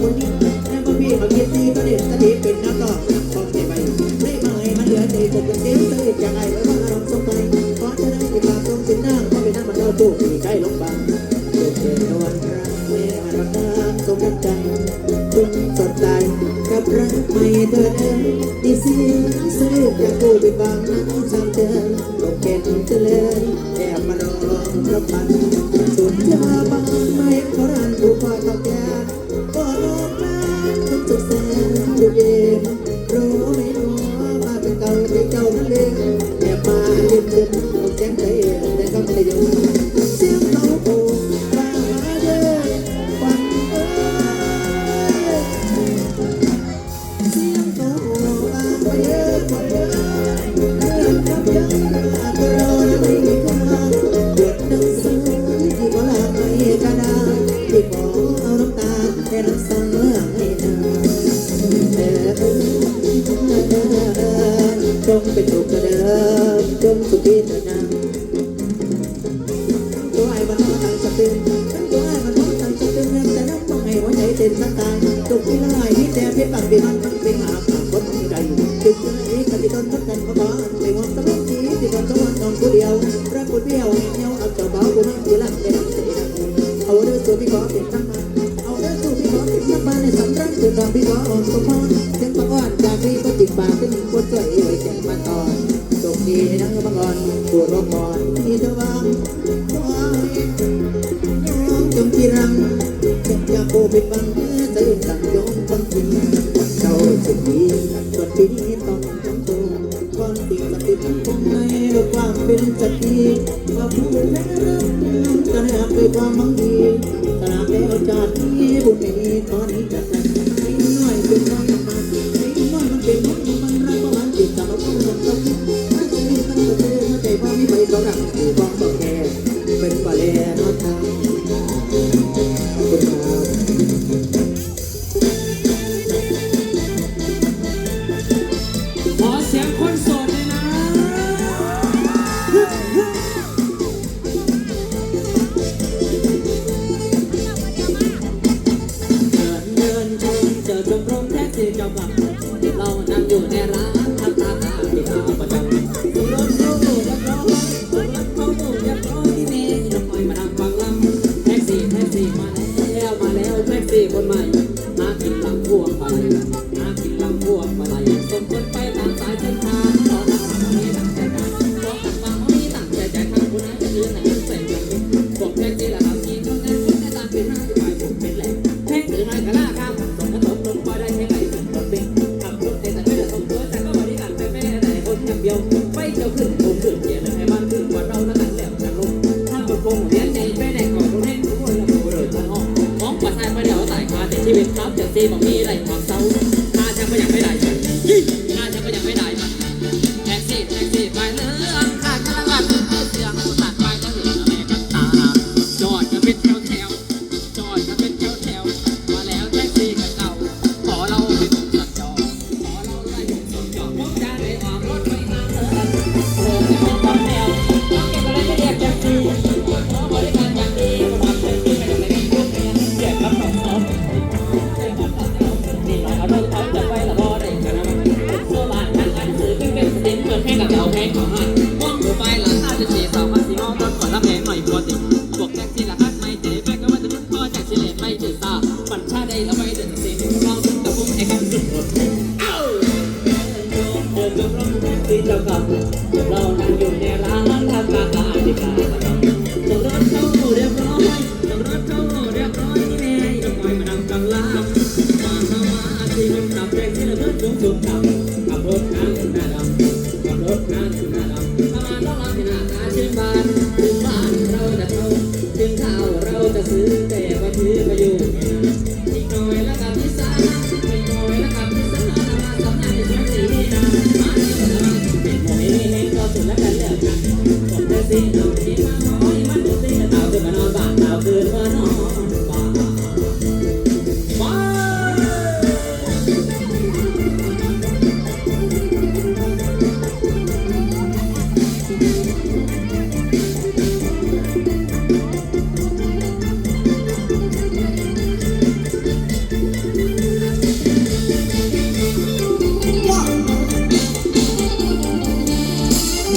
คนนี้ให้พี่มาคิดดีก็เด็ดสติเป็นนักก็คงจะไปไม่ให้มันเหลือใจกกันเต็มตื่นจากไอ้ไว้ว่าอารมณ์สงสัยขอจะได้กินปากตรงสินหน้าก็ไปนั่มันเล่าตู้มีใกล้ลงบางเกิดเกิดวันรักม่อมันรักสมรักใจคุณสดใสกับรัไม่เธอเดีสิซื้อจากกูไปบางนั้นจำเธอตกเก็บเธเลยแอบมารอรัมัน ว่าไงกระด้ที่ขอเอาน้ำตาให้รักษาให้นานแต่เออจงเป็นถูกกระเดิมจงสุขีเถิดนะตัวไอ้บรรทอนทางจะเป็นฉันตัวไอ้บรรทอนทางจะเป็นแต่น้ำมังไอ้หัวใจเต้นน้ำตายจงที่ละลายที่แต่เพียงปากเป็นมันเป็นหา พี่ว่าอดสมพรฉันบังอ่อนจากพี่ก็จิกปากฉันคนสวยไว้แก่มาตอนตกดีนั่งบังอ่อนตัวรบมอนที่ตะวันน้องจงกีรังจับยาโกเป็บังเตยต่างยงบังกินเจ้าสุดีบัดปีต้องจงตรงก่อนติดปฏิบัติคงไม่ความเป็นสักทีว่าผู้ได้รับน้ำตาแทบด้วความมังดีตราบแล้วจากนี้บุญมีตอนนี้จะ Thank you. Baba. งเรียนในแม่ในกองรุ่นเล่ทุกคนละเดินทางห้องของปัดทายประเดี๋ยวสายคาแต่ชีวิตครับจะซีบอกมีไรความเศร้าข้าช่างก็ยังไม่ได้ข้าช่างก็ยังไม่ได้ เปิดเพลงกับเรา จะซื้อแต่ว่าถือมาอยู่อีกหน่อยแล้วกันที่สามอีกหน่อย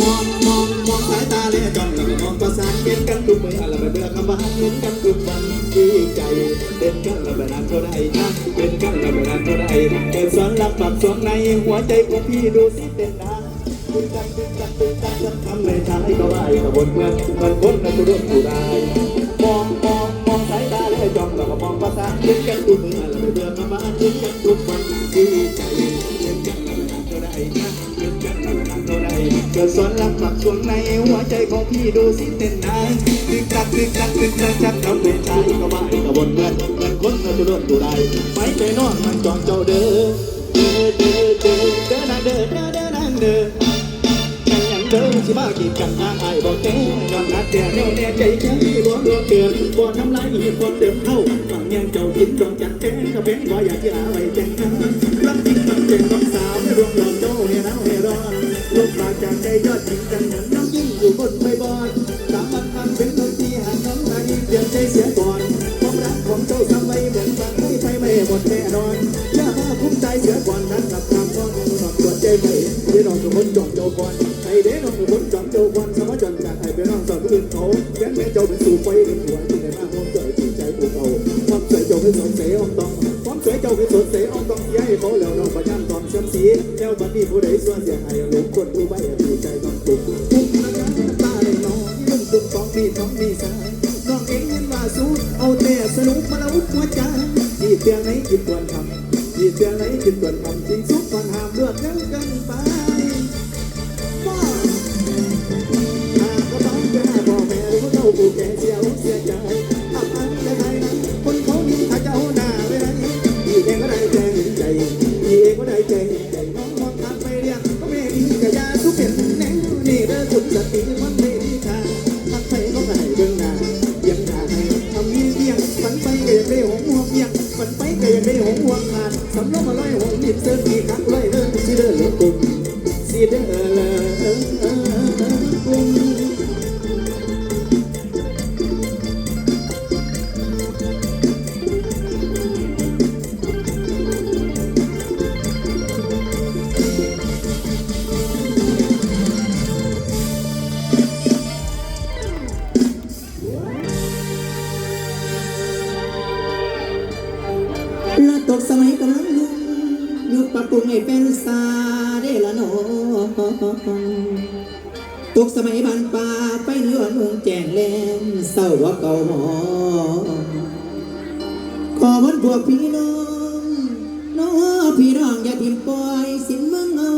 มองมองมองสายตาแล่จ้องมองประสานเย็นกันทุกมือละเบื่อคำว่าเงินกันทุกวันที่ใจเด่นกันละเบื่อนานเท่าไรนะเด่นกันละเบื่อนานเท่าไรเกิดสอนรักปากสอนในหัวใจของพี่ดูสิเต้นนะตึ้งตังตึ้งตังตึ้งตังทำในทางให้ก็ไหวตะบนเมืองมันพ้นนะตัวร่วมผู้ได้ เกิดสวนรักปักสวงในหัวใจของพี่ดูสิเป็นนาตึงตังตึงตังตึงตังจะทำในชายก็ไหวกระบนเพื่อนเพื่อนคนนั้นก็ร่วมผู้ได้ไปไปนอนมันจองเจ้าเด้อเด้อเด้อเด้อเด้อนะเด้อเด้อเด้อนะเด้อยังเดินสิมากีดกันทาไอ้บอกแกย้อนนัดแต่แน่วแน่ใจแข็งที่บ่รวมเกินบ่ทำลายเหตุความเดิมเท่าบางยังเจ้ากินดองจัดแจ้งก็เป็นบ่อยากจะเอาไว้แจ้งรักจริงมันเป็นของสาวไม่รวมหลอกเจ้า ลูกปากจากใจยอดจริงจังเหมือนน้ำยิ่งอยู่บนใบบอนตามมันมันเป็นคนที่หาน้องนาดีเปลี่ยนใจเสียก่อนความรักของเจ้าทำไว้เหมือนฟังไม่ไปไม่หมดแน่นอนอย่ามาคุ้มใจเสียก่อนนั้นกับความร้อนสอบตรวจใจไปเดี๋ยวน้องทุกคนจองเจ้าก่อนไอ้เด็กน้องคนจอมเจ้าควันสมจนจากไอ้เป็นน้องสาวอื่นเขาแกนแม่เจ้าเป็นสู่ไฟเป็นหัวที่ในมาห้องเจ้าจิตใจผู้เขาความสวยเจ้าเป็นสดเสอองตองความสวยเจ้าเป็นสดเสอองตองย้ายเขาแล้วน้องประยันตอมชื่อมสีแล้วบัดนี้ผู้ใดส่วนเสียหายหลง คนผู้ใบผู้ใจต้องตุกทุกนักตาเลยน้องลุ่มตุกของพี่น้องมีสายน้องเองเงินว่าสู้เอาแต่สนุกมาแล้วหัวใจที่เตียงไหนคิดควรทำที่เตียงไหนคิดควรทำจริงสุขก่อนห้ามเลือดเยอะเกินไปหากว่าต้องเจอพ่อแม่หรือว่าเขาผู้แก่เสียวเสียใจอับอันจะใครนั้นคนเขามีถ้าเจ้าหน้าไว้ไหนพี่เองก็ได้แจ้งใจพี่เองก็ได้แจ้งใจ สิเด้อละกุมละตกสมัยกำลัง ปรุงให้เป็นซาได้ละนองตกสมัยบานปาไปเนื้อเมืองแจงแลมเศร้าว่าเก่าหมอขอมันพวกพี่น้องน้องพี่น้องอย่าทิมปล่อยสินเมืองเอา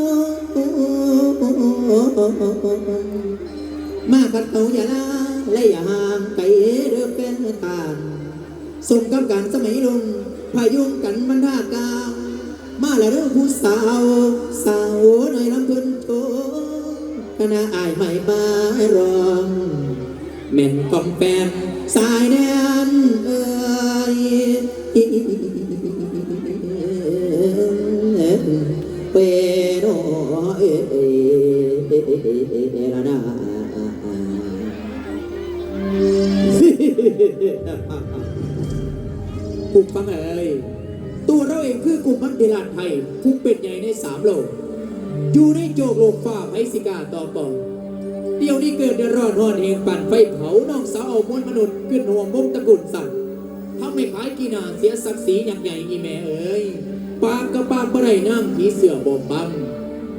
มาขัดเขาอย่าลาและอย่าห่างไกลเรือเป็นตานสมกับการสมัยลงพายุงกันบรรดากางมา แล้วเรื่องผู้สาวสาวในอยลำพึนโตคณะอายใหม่มารองแม่นกอมแฟนสายแดนเอ่ยเปโนเอลานากลุ่มฟังเอ่ย ตัวเราเองคือกลุ่มมันติลานไทยผู้เป็นใหญ่ในสามโลก อยู่ในโจกโลกฟ้าไพสิกาต่อก่อนเดี๋ยวนี้เกิดเดือดร้อนร้อนเองปั่นไฟเผาน้องสาวเอามวลมนุษย์ขึ้นห่วงวงตะกุลสัตว์ทำให้ขายกีนาเสียศักดิ์ศรีอย่างใหญ่อีแม่เอ๋ยปากกับปากบได้นั่งผีเสือบ่มบัง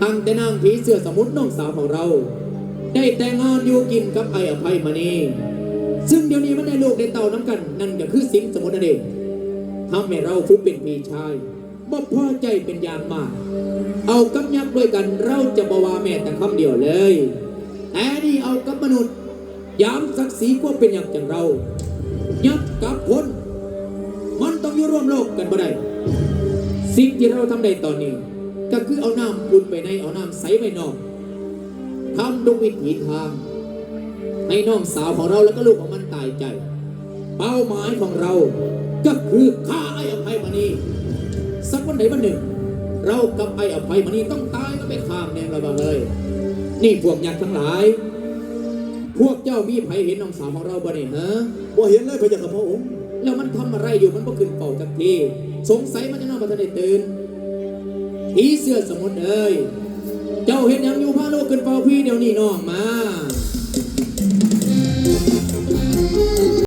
ตั้งแต่นั่งผีเสือสมุนน้องสาวของเรา ได้แต่งงานอยู่กินกับไอ้อภัยมณีซึ่งเดี๋ยวนี้มันได้ลูกได้เต่าน้ำกัน นั่นก็คือสิงสมุนนั่นเอง ทำให้เราผู้เป็นพี่ชายบ่พอใจเป็นอย่างมาก เอากับยักษ์ด้วยกันเราจะบวาแม่แต่คำเดียวเลยแต่นี่เอากับมนุษย์ยามศักดิ์ศรีกว่าเป็นอย่างจังเรา ยักษ์กับคนมันต้องอยู่ร่วมโลกกันบ่ได้ สิ่งที่เราทำได้ตอนนี้ ก็คือเอาน้ำปุ่นไปในเอาน้ำใสไปนอกทำทุวิถีทางให้น้องสาวของเราแล้วก็ลูกของมันตายใจ เป้าหมายของเรา ก็คือฆ่าไอ้อภัยมณีสักวันไหนวันหนึ่ง เรากับไอ้อภัยมณีต้องตายก็ไปข้ามแนงเราบ้างเลย นี่พวกยักษ์ทั้งหลาย พวกเจ้ามีไผเห็นน้องสาวของเราบ่เนี่ยฮะบ่เห็นเลยพระเจ้าข้าพระองค์แล้วมันทำอะไรอยู่มันก็ขึ้นเป่าจักทีสงสัยมันจะนอนมาทันได้ตื่นผีเสื้อสมุนเอ้ยเจ้าเห็นหยังอยู่พาโลกขึ้นเป่าพี่เดี๋ยวนี้น้องมา